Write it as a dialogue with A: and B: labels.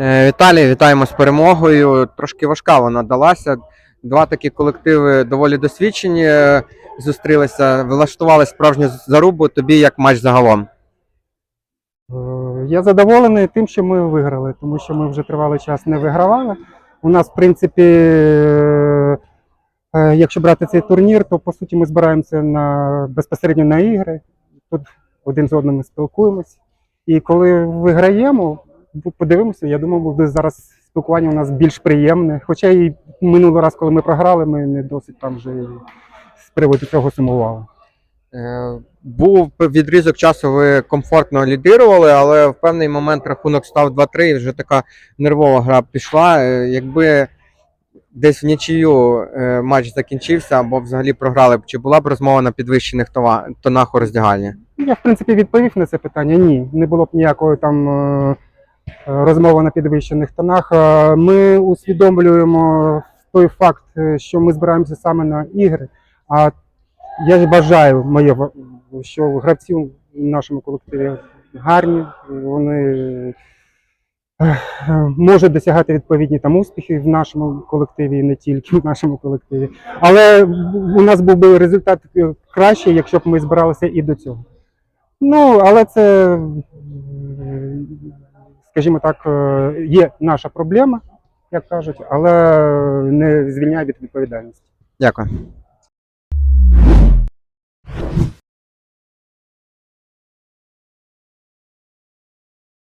A: Е, Віталій, вітаємо з перемогою. Трошки важка вона далася. Два такі колективи доволі досвідчені е, зустрілися, влаштували справжню зарубу. Тобі як матч загалом.
B: Е, Я задоволений тим, що ми виграли, тому що ми вже тривалий час не вигравали. У нас, в принципі, якщо брати цей турнір, то по суті ми збираємося на безпосередньо на ігри. Тут один з одним ми спілкуємось. І коли виграємо, подивимося, я думаю, буде зараз спілкування у нас більш приємне. Хоча і минулий раз, коли ми програли, ми не досить там вже з приводу цього сумували.
A: Е, Був відрізок часу, ви комфортно лідирували, але в певний момент рахунок став 2-3, і вже така нервова гра пішла. Е, Якби десь в нічию е, матч закінчився або взагалі програли б, чи була б розмова на підвищених тонах у роздягальні?
B: Я, в принципі, відповів на це питання. Ні, не було б ніякої там е, е, на підвищених тонах. Е, Ми усвідомлюємо той факт, е, що ми збираємося саме на ігри. А я ж бажаю моє, що гравці в нашому колективі гарні, вони можуть досягати відповідні там успіхи в нашому колективі, і не тільки в нашому колективі. Але у нас був би результат кращий, якщо б ми збиралися і до цього. Ну, але це, скажімо так, е, є наша проблема, як кажуть, але не звільняє від відповідальності.
A: Дякую.